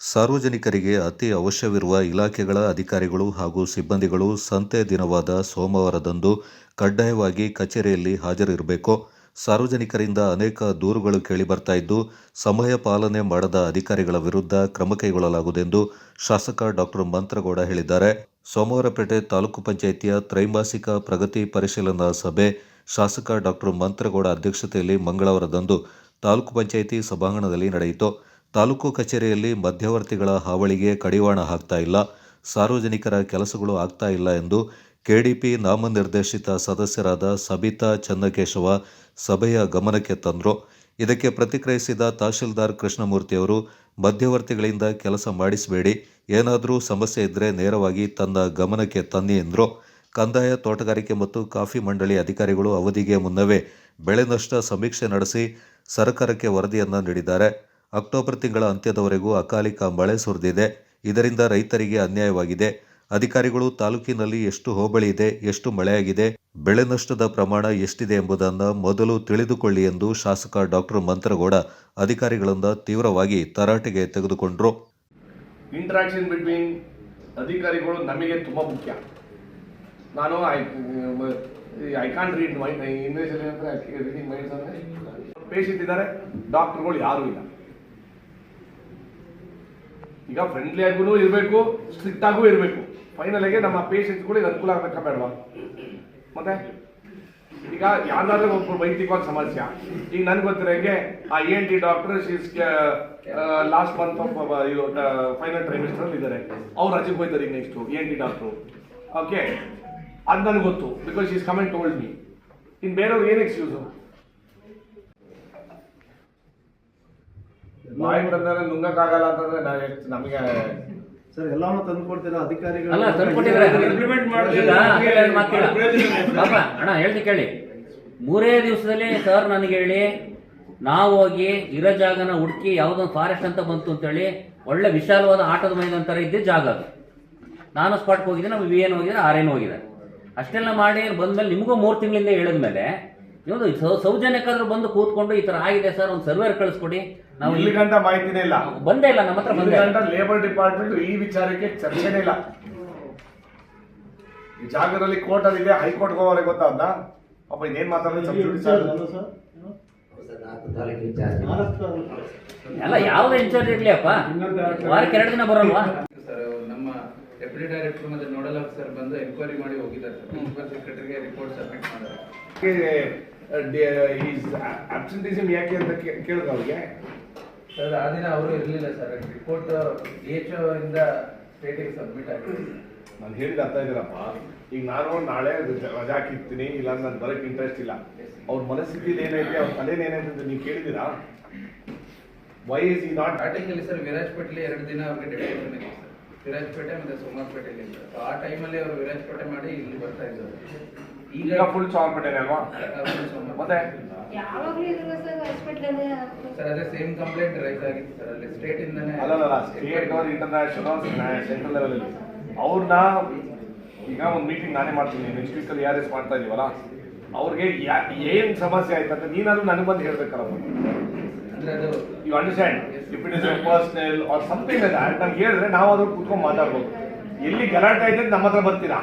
ಸಾರ್ವಜನಿಕರಿಗೆ ಅತಿ ಅವಶ್ಯವಿರುವ ಇಲಾಖೆಗಳ ಅಧಿಕಾರಿಗಳು ಹಾಗೂ ಸಿಬ್ಬಂದಿಗಳು ಸಂತೆ ದಿನವಾದ ಸೋಮವಾರದಂದು ಕಡ್ಡಾಯವಾಗಿ ಕಚೇರಿಯಲ್ಲಿ ಹಾಜರಿರಬೇಕು. ಸಾರ್ವಜನಿಕರಿಂದ ಅನೇಕ ದೂರುಗಳು ಕೇಳಿಬರ್ತಾ ಇದ್ದು, ಸಮಯ ಪಾಲನೆ ಮಾಡದ ಅಧಿಕಾರಿಗಳ ವಿರುದ್ಧ ಕ್ರಮ ಕೈಗೊಳ್ಳಲಾಗುವುದೆಂದು ಶಾಸಕ ಡಾಕ್ಟರ್ ಮಂತ್ರಗೌಡ ಹೇಳಿದ್ದಾರೆ. ಸೋಮವಾರಪೇಟೆ ತಾಲೂಕು ಪಂಚಾಯಿತಿಯ ತ್ರೈಮಾಸಿಕ ಪ್ರಗತಿ ಪರಿಶೀಲನಾ ಸಭೆ ಶಾಸಕ ಡಾಕ್ಟರ್ ಮಂತ್ರಗೌಡ ಅಧ್ಯಕ್ಷತೆಯಲ್ಲಿ ಮಂಗಳವಾರದಂದು ತಾಲೂಕು ಪಂಚಾಯಿತಿ ಸಭಾಂಗಣದಲ್ಲಿ ನಡೆಯಿತು. ತಾಲೂಕು ಕಚೇರಿಯಲ್ಲಿ ಮಧ್ಯವರ್ತಿಗಳ ಹಾವಳಿಗೆ ಕಡಿವಾಣ ಹಾಕ್ತಾ ಇಲ್ಲ. ಸಾರ್ವಜನಿಕರ ಕೆಲಸಗಳು ಆಗ್ತಾ ಇಲ್ಲ ಎಂದು ಕೆಡಿಪಿ ನಾಮನಿರ್ದೇಶಿತ ಸದಸ್ಯರಾದ ಸಬಿತಾ ಚನ್ನಕೇಶವ ಸಭೆಯ ಗಮನಕ್ಕೆ ತಂದರು. ಇದಕ್ಕೆ ಪ್ರತಿಕ್ರಿಯಿಸಿದ ತಹಶೀಲ್ದಾರ್ ಕೃಷ್ಣಮೂರ್ತಿಯವರು ಮಧ್ಯವರ್ತಿಗಳಿಂದ ಕೆಲಸ ಮಾಡಿಸಬೇಡಿ, ಏನಾದರೂ ಸಮಸ್ಯೆ ಇದ್ದರೆ ನೇರವಾಗಿ ತನ್ನ ಗಮನಕ್ಕೆ ತನ್ನಿ ಎಂದರು. ಕಂದಾಯ, ತೋಟಗಾರಿಕೆ ಮತ್ತು ಕಾಫಿ ಮಂಡಳಿ ಅಧಿಕಾರಿಗಳು ಅವಧಿಗೆ ಮುನ್ನವೇ ಬೆಳೆ ಸಮೀಕ್ಷೆ ನಡೆಸಿ ಸರ್ಕಾರಕ್ಕೆ ವರದಿಯನ್ನು ನೀಡಿದ್ದಾರೆ. ಅಕ್ಟೋಬರ್ ತಿಂಗಳ ಅಂತ್ಯದವರೆಗೂ ಅಕಾಲಿಕ ಮಳೆ ಸುರಿದಿದೆ. ಇದರಿಂದ ರೈತರಿಗೆ ಅನ್ಯಾಯವಾಗಿದೆ. ಅಧಿಕಾರಿಗಳು ತಾಲೂಕಿನಲ್ಲಿ ಎಷ್ಟು ಹೋಬಳಿ ಇದೆ, ಎಷ್ಟು ಮಳೆಯಾಗಿದೆ, ಬೆಳೆ ನಷ್ಟದ ಪ್ರಮಾಣ ಎಷ್ಟಿದೆ ಎಂಬುದನ್ನು ಮೊದಲು ತಿಳಿದುಕೊಳ್ಳಿ ಎಂದು ಶಾಸಕ ಡಾಕ್ಟರ್ ಮಂತ್ರಗೌಡ ಅಧಿಕಾರಿಗಳಿಂದ ತೀವ್ರವಾಗಿ ತರಾಟೆಗೆ ತೆಗೆದುಕೊಂಡರು. ಇಂಟ್ರಾಕ್ಷನ್ ಬಿಟ್ವೀನ್ ಅಧಿಕಾರಿಗಳು ನಮಗೆ ತುಂಬ ಮುಖ್ಯ. ನಾನು ಐ ರೀಡ್ ಮೈ ಇದ್ದಾರೆ ಡಾಕ್ಟರ್ಗಳು ಯಾರೂ ಇಲ್ಲ. ಈಗ ಫ್ರೆಂಡ್ಲಿ ಆಗೂ ಇರಬೇಕು ಸ್ಟ್ರಿಕ್ಟ್ ಆಗೂ ಇರಬೇಕು. ಫೈನಲ್ಗೆ ನಮ್ಮ ಪೇಷಂಟ್ಸ್ಗಳಿಗೆ ಅನುಕೂಲ ಆಗಬೇಕಾ ಬೇಡವಾ ಮತ್ತೆ? ಈಗ ಯಾವ್ದಾದ್ರೂ ಒಬ್ಬರು ವೈಯಕ್ತಿಕವಾದ ಸಮಸ್ಯೆ. ಈಗ ನನ್ಗೆ ಗೊತ್ತಿರೋಂಗೆ ಆ E N T doctor she's last month of final trimester ಅಲ್ಲಿ ಇದ್ದಾರೆ ಅವ್ರು ರಜೆಗೆ ಹೋಯ್ತಾರೆ ಈಗ next N T doctor okay ಅದು ನನಗೆ ಗೊತ್ತು because is comment told me ಇನ್ನು ಬೇರೆಯವ್ರಿಗೆ ಏನು ಎಕ್ಸ್ಕ್ಯೂಸು ಬಾಯಿ ಬಂದರೆ ನುಂಗಕ್ಕಾಗಲ್ಲ ಅಂತಂದ್ರೆ ನಾವು ಎಷ್ಟು ನಮಗೆ ಸರ್ ಎಲ್ಲಾನು ತಂದು ಕೊಡ್ತೀರಾ ಅಧಿಕಾರಿಗಳು ಅಲ್ಲ ಮಾತಿಲ್ಲ ಪಾಪ ಅಣ್ಣ ಹೇಳ್ತಿ ಕೇಳಿ. ಮೂರೇ ದಿವಸದಲ್ಲಿ ಸರ್ ನನಗೆ ಹೇಳಿ ನಾವು ಹೋಗಿ ಇರೋ ಜಾಗನ ಹುಡುಕಿ ಯಾವುದೊಂದು ಫಾರೆಸ್ಟ್ ಅಂತ ಬಂತು ಅಂತೇಳಿ ಒಳ್ಳೆ ವಿಶಾಲವಾದ ಆಟದ ಮೈದಾನ ಥರ ಇದ್ದ ಜಾಗ ಅದು. ನಾನು ಸ್ಪಾಟ್ಗೆ ಹೋಗಿದ್ದೆ ನಮ್ಮ ವಿ ಎನ್ ಹೋಗಿದ್ರೆ ಆರ್ ಎನ್ ಹೋಗಿದೆ ಅಷ್ಟೆಲ್ಲ ಮಾಡಿ ಬಂದ್ಮೇಲೆ ನಿಮಗೂ ಮೂರು ತಿಂಗಳಿಂದ ಹೇಳಿದ್ಮೇಲೆ ನೀವು ಸೌ- ಸೌಜನ್ಯಕ್ಕಾದ್ರೂ ಬಂದು ಕೂತ್ಕೊಂಡು ಈ ತರ ಆಗಿದೆ ಸರ್ ಒಂದು ಸರ್ವೇರ್ ಕಳಿಸ್ಕೊಡಿ. ನಾವು ಇಲ್ಲಿ ಗಂಟ ಮಾಹಿತಿನೇ ಇಲ್ಲ. ಬಂದೇ ಇಲ್ಲ ನಮ್ಮ ಹತ್ರ ಬಂದೇ. ಲೇಬರ್ ಡಿಪಾರ್ಟ್ಮೆಂಟ್ ಈ ವಿಚಾರಕ್ಕೆ ಚರ್ಚೆನೇ ಇಲ್ಲ. ಈ ಜಾಗದಲ್ಲಿ ಕೋರ್ಟ್ ಅಲ್ಲಿ ಇದೆ ಹೈಕೋರ್ಟ್ ಹೋಗೋರೆ ಗೊತ್ತಾದ ಅಪ್ಪ ಇದೇನ್ ಮಾತಾಡೋದು ಅಲ್ಲ ಯಾವುದೇ ಇನ್ಚಾರ್ಜ್ ಇರ್ಲಿ ಅಪ್ಪ. ವಾರಕ್ಕೆ ಎರಡು ದಿನ ಬರಲ್ವಾ? ಸರ್ ನಮ್ಮ ಡೆಪ್ಯೂಟಿ ಡೈರೆಕ್ಟರ್ ಮತ್ತೆ ನೋಡಲ್ ಆಫೀಸರ್ ಬಂದು ಎನ್ಕ್ವೈರಿ ಮಾಡಿ ಹೋಗಿದ್ದಾರೆ ಸರ್. ಪ್ರಿನ್ಸಿಪಲ್ ಸೆಕ್ರೆಟರಿಗೆ ರಿಪೋರ್ಟ್ ಸಬ್ಮಿಟ್ ಮಾಡಿದ್ದಾರೆ. ಅಬ್ಸೆಂಟಿಸಮ್ ಯಾಕೆ ಅಂತ ಕೇಳಿದ್ರು ಅವ್ರಿಗೆ? ಸರ್ ಆ ದಿನ ಅವರು ಇರಲಿಲ್ಲ ಸರ್. ರಿಪೋರ್ಟ್ ಎಚ್ ಇಂದ ಸ್ಟೇಟಿಗೆ ಸಬ್ಮಿಟ್ ಆಗಿದೆ. ನಾನು ಹೇಳಿದ ಅರ್ಥ ಇದ್ದೀರಪ್ಪ ಈಗ ನಾನು ನಾಳೆ ರಜ- ಹಾಕಿರ್ತೀನಿ ಇಲ್ಲ ನಾನು ಬರಕ್ ಇಂಟ್ರೆಸ್ಟ್ ಇಲ್ಲ. ಅವ್ರ ಮನಸ್ಥಿತಿ ಏನೈತೆ ಅವ್ರ ತಲೆನ ಏನೈತೆ ಅಂತ ನೀವು ಕೇಳಿದ್ದೀರಾ? ವೈ ಇಸ್ ಈ ನಾಟ್ ಸ್ಟಾರ್ಟಿಂಗಲ್ಲಿ ಸರ್ ವಿರಾಜ್ ಪಟ್ಲಿ ಎರಡು ದಿನ ಅವ್ರಿಗೆ ಡಿಪಾರ್ಟ್ಮೆಂಟ್ ಇದೆ ಸರ್ ವಿರಾಜಪೇಟೆ ಮತ್ತೆ ಸೋಮವಾರಪೇಟೆಯಲ್ಲಿ ಸರ್ ಆ ಟೈಮಲ್ಲಿ ಅವರು ವಿರಾಜಪೇಟೆ ಮಾಡಿ ಇಲ್ಲಿ ಬರ್ತಾ ಇದ್ದಾರೆ. ಈಗ ಫುಲ್ ಚಾರ್ಪೇಟೆ ಅಲ್ವಾ? ಮತ್ತೆ? ಸರ್ ಅದೇ ಸೇಮ್ ಕಂಪ್ಲೇಂಟ್ ರೈಸ್ ಆಗಿತ್ತು ಸರ್. ಅಲ್ಲಿ ಸ್ಟೇಟ್ ಇಂದಾನೆ ಅಲ್ಲಲ್ಲ ಸ್ಟೇಟ್ ಅವ್ರ ಇಂಟರ್ನ್ಯಾಷನಲ್ ಸೆಂಟ್ರಲ್ ಲೆವೆಲ್ ಅಲ್ಲಿ. ಅವ್ರನ್ನ ಈಗ ಒಂದು ಮೀಟಿಂಗ್ ನಾನೇ ಮಾಡ್ತೀನಿ. ನೆಕ್ಸ್ಟ್ ವೀಕ್ ಅಲ್ಲಿ ಯಾರು ಮಾಡ್ತಾ ಇದೀವಲ್ಲ ಅವ್ರಿಗೆ ಯಾ- ಏನ್ ಸಮಸ್ಯೆ ಆಯ್ತಂತ ನೀನಾದ್ರೂ ನನಗೆ ಬಂದು ಹೇಳ್ಬೇಕಲ್ಲ ಅಂದ್ರೆ ಅದು you understand if it is personal or something that ನಮ್ಗೆ ಹೇಳಿದ್ರೆ ನಾವು ಅದ್ರ ಕೂತ್ಕೊಂಡು ಮಾತಾಡ್ಬೋದು. ಎಲ್ಲಿ ಗಲಾಟೆ ಇದ್ರೆ ನಮ್ಮ ಹತ್ರ ಬರ್ತೀರಾ?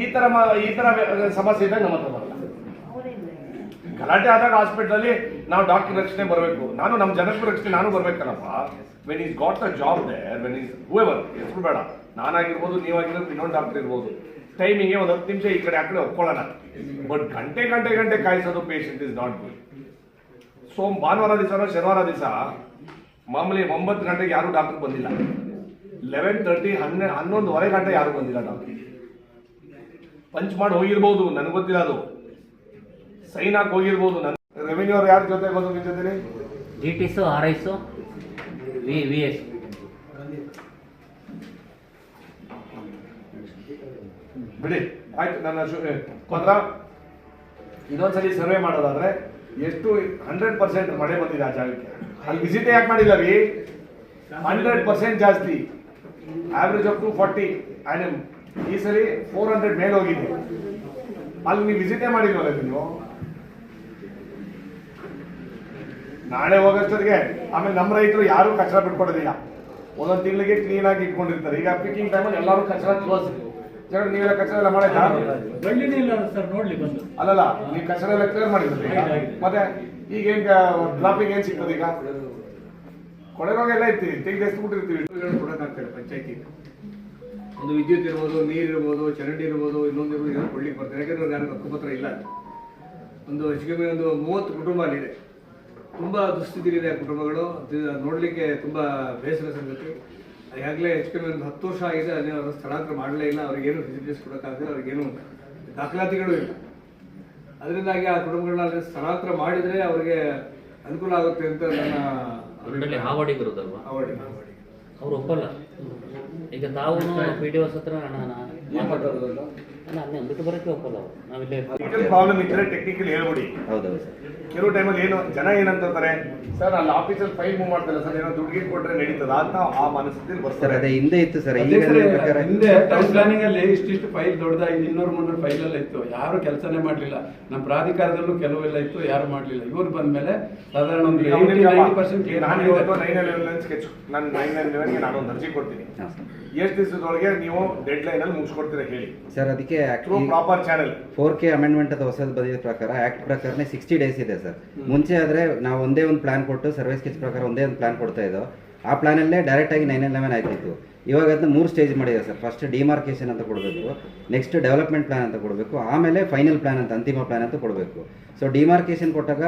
ಈ ತರ ಈ ತರ ಸಮಸ್ಯೆ ಇದ್ದಾಗ ನಮ್ಮ ಹತ್ರ ಬರಲ್ಲ. ಗಲಾಟೆ ಆದಾಗ ಹಾಸ್ಪಿಟಲ್ ನಾವು ಡಾಕ್ಟರ್ ರಕ್ಷಣೆ ಬರಬೇಕು. ನಾನು ನಮ್ಮ ಜನಕ್ಕೂ ರಕ್ಷಣೆ ನಾನು ಬರ್ಬೇಕಲ್ಲಪ್ಪ. When is got the job there when is whoever ಹೆಸರು ಬೇಡ. ನಾನಾಗಿರ್ಬೋದು ನೀವಾಗಿರ್ಬೋದು ಇನ್ನೊಂದು ಡಾಕ್ಟರ್ ಇರ್ಬೋದು. ಟೈಮಿಗೆ ಒಂದು ಹತ್ತು ನಿಮಿಷ ಈ ಕಡೆ ಆ ಕಡೆ ಒಪ್ಕೊಳ್ಳೋಣ. ಬಟ್ ಗಂಟೆ ಗಂಟೆ ಗಂಟೆ ಕಾಯಿಸೋದು ಪೇಷಂಟ್ ಇಸ್ ನಾಟ್ ಗುಡ್ ಸೋಮ್ ಭಾನುವಾರ ದಿವಸ ಶನಿವಾರ ದಿವಸ ಮಾಮೂಲಿ ಒಂಬತ್ತು ಗಂಟೆಗೆ ಯಾರು ಡಾಕ್ಟರ್ ಬಂದಿಲ್ಲ. ಲೆವೆನ್ ತರ್ಟಿ ಹನ್ನೆ ಹನ್ನೊಂದುವರೆ ಗಂಟೆ ಯಾರು ಬಂದಿಲ್ಲ ಡಾಕ್ಟರ್ ಪಂಚ್ ಮಾಡಿ ಹೋಗಿರ್ಬೋದು ನನಗೆ ಗೊತ್ತಿಲ್ಲ ಅದು. ಸೈನ್ ಹಾಕಿ ಹೋಗಿರ್ಬೋದು ನನ್ನ ರೆವಿನ್ಯೂ ಅವ್ರು ಯಾರ ಜೊತೆ ಬಂದು ನಿನ್ ಜೊತೆ ಟಿ ಸು ಆರ್ ಐಸು ವಿ ವಿ ಎಸ್ ಬಿಡಿ ಆಯ್ತು ನನ್ನ ಪತ್ರ ಇನ್ನೊಂದ್ಸಲಿ ಸರ್ವೆ ಮಾಡೋದಾದ್ರೆ ಎಷ್ಟು ಹಂಡ್ರೆಡ್ ಪರ್ಸೆಂಟ್ ಮಳೆ ಬಂದಿದೆ ಆ ಜಾಗಕ್ಕೆ. ಅಲ್ಲಿ ವಿಸಿಟ್ ಯಾಕೆ ಮಾಡಿಲ್ಲ ರೀ ಹಂಡ್ರೆಡ್ ಪರ್ಸೆಂಟ್ ಜಾಸ್ತಿ. Average of two forty and ಈ ಸರಿ ಫೋರ್ ಹಂಡ್ರೆಡ್ ಮೇಲೆ ಹೋಗಿದೆ. ಅಲ್ಲಿ ನೀವು ವಿಸಿಟೇ ಮಾಡಿಲ್ವಲ್ಲ ನೀವು? ನಾಳೆ ಹೋಗೋಷ್ಟೊತ್ತಿಗೆ. ಆಮೇಲೆ ನಮ್ಮ ರೈತರು ಯಾರು ಕಚರ ಬಿಟ್ಕೊಡೋದಿಲ್ಲ. ಒಂದೊಂದು ತಿಂಗಳಿಗೆ ಕ್ಲೀನಾಗಿ ಇಟ್ಕೊಂಡಿರ್ತಾರೆ. ಈಗ ಪಿಕ್ಕಿಂಗ್ ಟೈಮಲ್ಲಿ ಎಲ್ಲರೂ ಕಚರ ಕ್ಲೋಸ್ ನೀವೆಲ್ಲ ಕಚರ ಎಲ್ಲ ಬಳ್ಳಿನೇ ಇಲ್ಲ ಸರ್ ನೋಡ್ಲಿ ಬಂದು. ಅಲ್ಲಲ್ಲ ನೀವು ಕಚರ ಎಲ್ಲ ಕ್ಲಿಯರ್ ಮಾಡಿದ್ರಿ ಮತ್ತೆ ಈಗ ಏನ್ ಡ್ರಾಪಿಂಗ್ ಏನ್ ಸಿಗ್ತದೆ ಈಗ? ಕೊಳೆರೋಗ ಎಲ್ಲ ಇರ್ತೀವಿ ತೆಗೆದು ಎಸ್ಬಿಟ್ಟಿರ್ತೀವಿ. ಕೊಡೋಕ್ಕಾಗ್ತದೆ ಪಂಚಾಯತಿ ಒಂದು ವಿದ್ಯುತ್ ಇರ್ಬೋದು ನೀರು ಇರ್ಬೋದು ಚರಂಡಿ ಇರ್ಬೋದು ಇನ್ನೊಂದು ಇರ್ಬೋದು ಏನೋ ಕೊಡ್ಲಿಕ್ಕೆ ಬರ್ತಾರೆ ಯಾಕಂದ್ರೆ ಯಾರು ಹಕ್ಕುಪತ್ರ ಇಲ್ಲ. ಒಂದು ಹೆಚ್ಚು ಕಮ್ಮಿ ಒಂದು ಮೂವತ್ತು ಕುಟುಂಬ ಅಲ್ಲಿದೆ ತುಂಬ ದುಸ್ಥಿತಿಲಿದೆ ಆ ಕುಟುಂಬಗಳು. ನೋಡಲಿಕ್ಕೆ ತುಂಬ ಬೇಸರ ಸಂಗತಿ. ಈಗಾಗಲೇ ಹೆಚ್ಚು ಕಮ್ಮಿ ಒಂದು ಹತ್ತು ವರ್ಷ ಆಗಿದೆ ಅದೇ ಅವರು ಸ್ಥಳಾಂತರ ಮಾಡಲೇ ಇಲ್ಲ ಅವ್ರಿಗೇನು ಫೆಸಿಲಿಟೀಸ್ ಕೊಡೋಕ್ಕಾಗದೆ ಅವ್ರಿಗೇನು ದಾಖಲಾತಿಗಳು ಇಲ್ಲ. ಅದರಿಂದಾಗಿ ಆ ಕುಟುಂಬಗಳನ್ನ ಅಲ್ಲಿ ಸ್ಥಳಾಂತರ ಮಾಡಿದರೆ ಅವರಿಗೆ ಅನುಕೂಲ ಆಗುತ್ತೆ ಅಂತ ನನ್ನ ಅವರು ಅವಡಿ ಅವ್ರು ಒಪ್ಪಲ್ಲ. ಈಗ ತಾವು ಪಿ ಡಿ ಒಸ್ ಹತ್ರ ಅದನ್ನ ಬಿಟ್ಟು ಬರೋಕ್ಕೆ ಒಪ್ಪಲ್ಲ ಅವ್ರು. ನಾವಿಲ್ಲೇ ಟೆಕ್ನಿಕಲ್ ಪ್ರಾಬ್ಲಮ್ ಇದ್ದರೆ ಟೆಕ್ನಿಕಲ್ ಹೇಳ್ಬಿಡಿ. ಹೌದೌದು ಸರ್. ಕೆಲವು ಟೈಮಲ್ಲಿ ಏನು ಜನ ಏನಂತಾರೆ ಸರ್ ಅಲ್ಲಿ ಆಫೀಸಲ್ಲಿ ಫೈಲ್ ಮೂವ್ ಮಾಡ್ತಾರೆ ಸರ್ ಏನೋ ದುಡ್ಡು ಕೊಟ್ರೆ ನಡೀತದ? ಅಂತ ಆ ಮನಸ್ಥಿತಿ ಸರ್ ಬರ್ತಾರೆ ಅದೇ ಹಿಂದೆ ಇತ್ತು ಸರ್. ಈಗ ಹಿಂದೆ ಟೌನ್ ಪ್ಲಾನಿಂಗ್ ಅಲ್ಲಿ ಇಷ್ಟಿಷ್ಟು ಫೈಲ್ ದೊಡ್ಡದಾಗಿ ಇನ್ನೂರು ಮುನ್ನೂರು ಫೈಲ್ ಎಲ್ಲ ಇತ್ತು. ಯಾರು ಕೆಲಸನೇ ಮಾಡ್ಲಿಲ್ಲ. ನಮ್ಮ ಪ್ರಾಧಿಕಾರದಲ್ಲೂ ಕೆಲವೆಲ್ಲ ಇತ್ತು ಯಾರು ಮಾಡ್ಲಿಲ್ಲ. ಇವ್ರು ಬಂದ್ಮೇಲೆ ಸಾಧಾರಣ ಒಂದು ನೈಂಟಿ ಪರ್ಸೆಂಟ್ ನಾನು ಇವತ್ತು ನೈನ್ ಎಲೆವೆನ್ ಸ್ಕೆಚ್ ನಾನು ನೈನ್ ಎಲೆವೆನ್ಗೆ ನಾನು ಒಂದು ಅರ್ಜಿ ಕೊಡ್ತೀನಿ. ಎಷ್ಟು ದಿವಸದೊಳಗೆ ನೀವು ಡೆಡ್ ಲೈನ್ ಅಲ್ಲಿ ಮುಗಿಸ್ಕೊಡ್ತೀರಾ ಹೇಳಿ ಸರ್ ಅದಕ್ಕೆ through proper channel four K amendment ಅಥವಾ ಹೊಸದು ಬದಿಯ ಪ್ರಕಾರ ಆಕ್ಟ್ ಪ್ರಕಾರನೇ ಸಿಕ್ಸ್ಟಿ ಡೇಸ್ ಇದೆ ಸರ್. ಮುಂಚೆ ಆದ್ರೆ ನಾವು ಒಂದೇ ಒಂದು ಪ್ಲಾನ್ ಕೊಟ್ಟು ಸರ್ವೆ ಸ್ಕೆಚ್ ಪ್ರಕಾರ ಒಂದೇ ಒಂದು ಪ್ಲಾನ್ ಕೊಡ್ತಾ ಇದ್ದೋ ಆ ಪ್ಲಾನಲ್ಲೇ ಡೈರೆಕ್ಟಾಗಿ ನೈನ್ ಲೆವೆನ್ ಆಯ್ತಿತ್ತು. ಇವಾಗ ಅದನ್ನ ಮೂರು ಸ್ಟೇಜ್ ಮಾಡಿದೆ ಸರ್. ಫಸ್ಟ್ ಡಿಮಾರ್ಕೇಶನ್ ಅಂತ ಕೊಡಬೇಕು ನೆಕ್ಸ್ಟ್ ಡೆವಲಪ್ಮೆಂಟ್ ಪ್ಲಾನ್ ಅಂತ ಕೊಡಬೇಕು ಆಮೇಲೆ ಫೈನಲ್ ಪ್ಲಾನ್ ಅಂತ ಅಂತಿಮ ಪ್ಲಾನ್ ಅಂತ ಕೊಡಬೇಕು. ಸೊ ಡಿಮಾರ್ಕೇಶನ್ ಕೊಟ್ಟಾಗ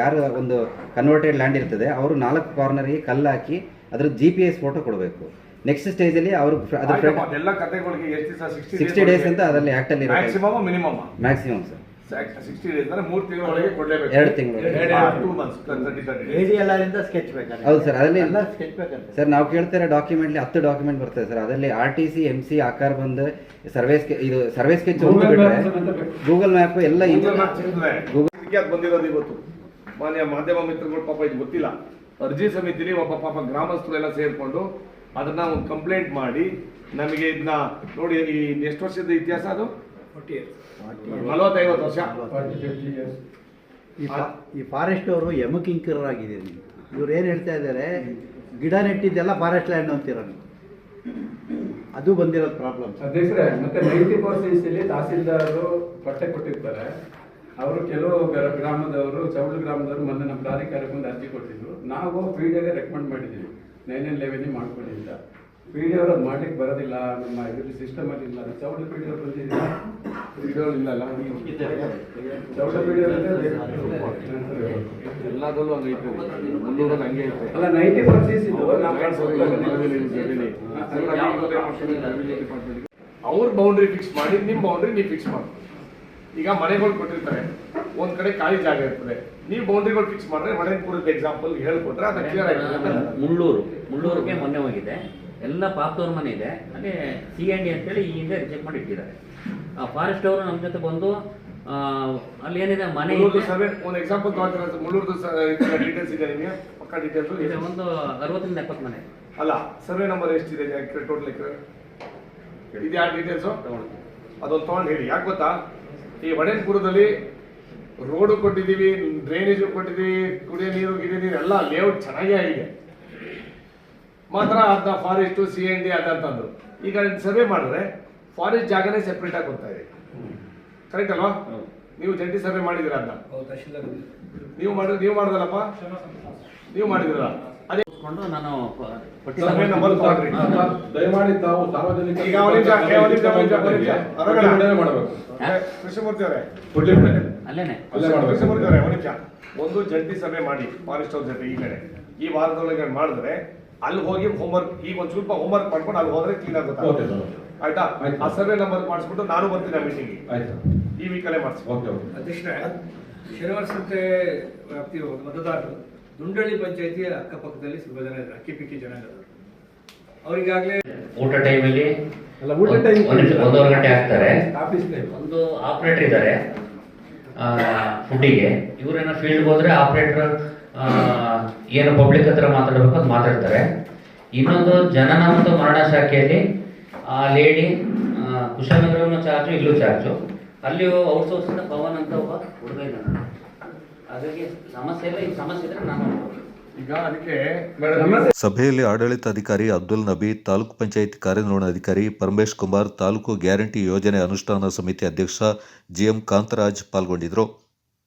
ಯಾರು ಒಂದು ಕನ್ವರ್ಟೆಡ್ ಲ್ಯಾಂಡ್ ಇರ್ತದೆ ಅವರು ನಾಲ್ಕು ಕಾರ್ನರ್ಗೆ ಕಲ್ಲು ಹಾಕಿ ಅದ್ರ ಜಿ ಪಿ ಎಸ್ ಫೋಟೋ ಕೊಡಬೇಕು. ನೆಕ್ಸ್ಟ್ ಸ್ಟೇಜಲ್ಲಿ ಅವರು ಅದ್ರ ಎಲ್ಲಾ ಕತೆಗಳಿಗೆ ಎಷ್ಟು ದಿವಸ ಸಿಕ್ಸ್ಟಿ ಡೇಸ್ ಅಂತ ಅದರಲ್ಲಿ ಆ್ಯಕ್ಟಲ್ಲಿ maximum minimum maximum sir sixty days ಅಂದ್ರೆ ಮೂರು ತಿಂಗಳೊಳಗೆ ಕೊಡಲೇಬೇಕು. ಎರಡು ತಿಂಗಳು. ಎರಡು ಮಂತ್ಸ್ ತರ್ಟಿ ತರ್ಟಿ ಸ್ಕೆಚ್ ಬೇಕಾದ್ರೆ ಹೌದು ಸರ್ ಅದರಲ್ಲಿ ಎಲ್ಲ ಸ್ಕೆಚ್ ಬೇಕಂತೆ ಸರ್ ನಾವು ಕೇಳ್ತಾರೆ ಡಾಕ್ಯುಮೆಂಟ್ಲಿ ಹತ್ತು ಡಾಕ್ಯುಮೆಂಟ್ ಬರ್ತದೆ ಸರ್ ಅದರಲ್ಲಿ R T C M C ಆಕಾರ ಬಂದು ಸರ್ವೆ ಇದು ಸರ್ವೆ ಸ್ಕೆಚ್ ಒಂದು ಬೇಕು. ಗೂಗಲ್ ಮ್ಯಾಪ್ ಎಲ್ಲ ಗೂಗಲ್ ಅದು ಬಂದಿರೋದು ಇವತ್ತು? ಮಾನ್ಯ ಮಾಧ್ಯಮ ಮಿತ್ರಗಳು ಪಾಪ ಇದು ಗೊತ್ತಿಲ್ಲ. ಅರ್ಜಿ ಸಮಿತಿಲಿ ಒಬ್ಬ ಪಾಪ ಗ್ರಾಮಸ್ಥರು ಎಲ್ಲ ಸೇರ್ಕೊಂಡು ಅದನ್ನ ಒಂದು ಕಂಪ್ಲೇಂಟ್ ಮಾಡಿ ನಮಗೆ ಇದನ್ನ ನೋಡಿ ಈ ಎಷ್ಟು ವರ್ಷದ ಇತಿಹಾಸ ಅದು? ನಲವತ್ತೈವತ್ತು ವರ್ಷ. ಈ ಫಾ- ಈ ಫಾರೆಸ್ಟ್ ಅವರು ಯಮಕಿಂಕರರಾಗಿದ್ದೀರಿ ಇವ್ರು ಏನು ಹೇಳ್ತಾ ಇದ್ದಾರೆ? ಗಿಡ ನೆಟ್ಟಿದ್ದೆಲ್ಲ ಫಾರೆಸ್ಟ್ ಲ್ಯಾಂಡ್ ಅಂತೀರ ನೀವು. ಅದು ಬಂದಿರೋದು ಪ್ರಾಬ್ಲಮ್ ಅಧ್ಯಕ್ಷರೇ ಮತ್ತೆ ನೈಂಟಿ ಪರ್ಸೆಂಟ್ ಇಲ್ಲಿ ತಹಸೀಲ್ದಾರರು ಪಟ್ಟೆ ಕೊಟ್ಟಿರ್ತಾರೆ. ಅವರು ಕೆಲವು ಗ್ರ- ಗ್ರಾಮದವರು ಚೌಳು ಗ್ರಾಮದವರು ಮೊನ್ನೆ ನಮ್ಮ ಪ್ರಾಧಿಕಾರಕ್ಕೆ ಒಂದು ಅರ್ಜಿ ಕೊಟ್ಟಿದ್ರು. ನಾವು ಪಿ ಡಿ ರೆಕಮೆಂಡ್ ಮಾಡಿದ್ದೀವಿ. ನೈನ್ ನೈನ್ ಲೆವೆನ್ ಮಾಡ್ಕೊಳ್ಳಿ ಅಂತ ಪಿ ಡಿ ಅವ್ರು ಅದು ಮಾಡ್ಲಿಕ್ಕೆ ಬರೋದಿಲ್ಲ ನಮ್ಮ ಇದ್ರ ಸಿಸ್ಟಮ್ ಅಲ್ಲಿ ಇಲ್ಲ. ಚೌಡ ಪಿ ಡಿ ಅವ್ರು ಬಂದಿದ್ದೀರಾ ವಿಡಿಯೋ ಇಲ್ಲಲ್ಲ ಚೌಡ ಪಿ ಡಿ ಎಲ್ಲದಲ್ಲೂ ಹಂಗೆ ಐತೆ ಮುನ್ನೂರಲ್ಲಿ ಹಂಗೆ ಐತೆ ಅಲ್ಲ ನೈಂಟಿ ಪರ್ಸೆಂಟ್ ಇದು. ನಾವು ಅವ್ರ ಬೌಂಡ್ರಿ ಫಿಕ್ಸ್ ಮಾಡಿ ನಿಮ್ಮ ಬೌಂಡ್ರಿ ನೀವು ಫಿಕ್ಸ್ ಮಾಡಿ. ಈಗ ಮನೆಗಳು ಕೊಟ್ಟಿರ್ತಾರೆ. ಒಂದ್ ಕಡೆ ಖಾಲಿ ಜಾಗ ಇರ್ತದೆ. ನೀವು ಬೌಂಡ್ರಿಗಳು ಫಿಕ್ಸ್ ಮಾಡ್ರೆ ಮನೆಪುರದ ಎಕ್ಸಾಂಪಲ್ ಹೇಳ್ಕೊಟ್ರೆ ಅದು ಕ್ಲಿಯರ್ ಆಗಿದೆ ಮುಳ್ಳೂರು ಮುಳ್ಳೂರಿಗೆ ಮೊನ್ನೆ ಹೋಗಿದೆ. ಎಲ್ಲ ಪಾಪದವ್ರ ಮನೆ ಇದೆ. ಅಲ್ಲಿ ಸಿ ಎನ್ ಡಿ ಅಂತೇಳಿ ಈ ಹಿಂದೆ ರಿಜೆಕ್ಟ್ ಮಾಡಿ ಇಟ್ಟಿದ್ದಾರೆ ಫಾರೆಸ್ಟ್ ಅವರು ನಮ್ಮ ಜೊತೆ ಬಂದು ಆ, ಅಲ್ಲಿ ಏನಿದೆ ಮನೆ. ಸರ್ವೆ ಒಂದು ಎಕ್ಸಾಂಪಲ್ ತಗೊಳ್ತಾರೆ ಮುಳ್ಳೂರ್ದು ಡೀಟೇಲ್ಸ್ ಇದೆ ನಿಮಗೆ? ಪಕ್ಕ ಡೀಟೇಲ್ಸ್ ಇದೆ, ಒಂದು ಅರವತ್ತರಿಂದ ಎಪ್ಪತ್ತು ಮನೆ. ಅಲ್ಲ ಸರ್ವೆ ನಂಬರ್ ಎಷ್ಟಿದೆ ಎಕರೆ ಟೋಟಲ್ ಎಕರೆ ಇದೆ ಆ ಡೀಟೇಲ್ಸು ಅದೊಂದು ತೊಗೊಂಡು ಹೇಳಿ. ಯಾಕೆ ಗೊತ್ತಾ? ಈ ವಡೇನ್ಪುರದಲ್ಲಿ ರೋಡು ಕೊಟ್ಟಿದ್ದೀವಿ ಡ್ರೈನೇಜು ಕೊಟ್ಟಿದ್ದೀವಿ ಕುಡಿಯೋ ನೀರು ಗಿಡ ನೀರು ಎಲ್ಲ ಲೇಔಟ್ ಚೆನ್ನಾಗೇ ಆಗಿದೆ. ಮಾತ್ರ ಅದ ಫಾರೆಸ್ಟು ಸಿ ಎನ್ ಡಿ ಅದಂತಂದ್ರು ಈಗ ಸರ್ವೆ ಮಾಡಿದ್ರೆ ಫಾರೆಸ್ಟ್ ಜಾಗನೇ ಸೆಪ್ರೇಟ್ ಆಗಿ ಕೊಡ್ತಾ ಇದೆ. ಕರೆಕ್ಟ್ ಅಲ್ವಾ? ನೀವು ಜಂಟಿ ಸರ್ವೆ ಮಾಡಿದಿರ ಅಂತ? ನೀವು ಮಾಡಿ ನೀವು ಮಾಡಿದಲ್ಲಪ್ಪ? ನೀವು ಮಾಡಿದಿರಲ್ಲ ಅದೇ ನಾನು ಸರ್ವೆ ನಂಬರ್ ತಗೊಂಡ್ರಿ ದಯಮಾಡಿ ತಾವು ಸಾರ್ವಜನಿಕ ಈಗ ಅವರೇ. ಅಲ್ಲೇನೆ. ಒಂದು ನಿಮಿಷ ಒಂದು ಜಂಟಿ ಸಭೆ ಮಾಡಿ ಫಾರೆಸ್ಟ್ ಅವ್ರ ಜೊತೆ ಈ ಕಡೆ. ಈ ವಾರದೊಳಗೆ ಮಾಡಿದ್ರೆ ಅಲ್ಲಿ ಹೋಗಿ ಹೋಮ್ವರ್ಕ್ ಈಗ ಒಂದ್ ಸ್ವಲ್ಪ ಹೋಮ್ವರ್ಕ್ ಮಾಡ್ಕೊಂಡು ಅಲ್ಲಿ ಹೋದ್ರೆ ಕ್ಲೀನ್ ಆಗುತ್ತೆ ಆಯ್ತಾ. ಆ ಸರ್ವೆ ನಂಬರ್ ಮಾಡಿಸ್ಬಿಟ್ಟು ನಾನು ಬರ್ತೀನಿ ಆ ಮೀಟಿಂಗ್ ಆಯ್ತು. ಈ ವೀಕಲ್ಲೇ ಮಾಡಿಸಿ. ಅಧ್ಯಕ್ಷ ಶನಿವಾರ ಸಂತೆ ವ್ಯಾಪ್ತಿಯ ಮತದಾರರು ದುಂಡಳ್ಳಿ ಪಂಚಾಯತಿಯ ಅಕ್ಕಪಕ್ಕದಲ್ಲಿ ಸ್ವಲ್ಪ ಜನ ಇದ್ದಾರೆ ಅಕ್ಕಿ ಪಿಕ್ಕಿ ಜನ ಇದ್ದಾರೆ. ಅವರಿಗಾಗಲೇ ಊಟ ಟೈಮಲ್ಲಿ ಅಲ್ಲ, ಊಟ time ಒಂದೂವರೆ ಗಂಟೆ ಆಗ್ತಾರೆ. ಆಫೀಸ್ ಟೈಮ್ ಒಂದು ಆಪರೇಟರ್ ಇದ್ದಾರೆ. ಫುಡ್ಡಿಗೆ ಇವರೇನೋ ಫೀಲ್ಡ್ಗೆ ಹೋದ್ರೆ ಆಪರೇಟರ್ ಏನು ಪಬ್ಲಿಕ್ ಹತ್ರ ಮಾತಾಡಬೇಕು ಅದು ಮಾತಾಡ್ತಾರೆ. ಇನ್ನೊಂದು ಜನನ ಮತ್ತು ಮರಣ ಶಾಖೆಯಲ್ಲಿ ಆ ಲೇಡಿ ಕುಶಾಲನಗರನು ಚಾರ್ಜು ಇಲ್ಲೂ ಚಾರ್ಜು ಅಲ್ಲಿ ಔಟ್ಸೋರ್ಸಿಂದ ಪವನ್ ಅಂತ ಒಬ್ಬ ಹುಡುಗ ಇದ್ದಾನೆ. ಹಾಗಾಗಿ ಸಮಸ್ಯೆ ಇಲ್ಲ, ಈ ಸಮಸ್ಯೆ ಇದ್ರೆ ನಾನು ಸಭೆಯಲ್ಲಿ ಆಡಳಿತಾಧಿಕಾರಿ ಅಬ್ದುಲ್ ನಬಿ, ತಾಲೂಕು ಪಂಚಾಯತ್ ಕಾರ್ಯನಿರ್ವಹಣಾಧಿಕಾರಿ ಪರಮೇಶ್ ಕುಮಾರ್, ತಾಲೂಕು ಗ್ಯಾರಂಟಿ ಯೋಜನೆ ಅನುಷ್ಠಾನ ಸಮಿತಿ ಅಧ್ಯಕ್ಷ ಜಿಎಂ ಕಾಂತರಾಜ್ ಪಾಲ್ಗೊಂಡಿದ್ದರು.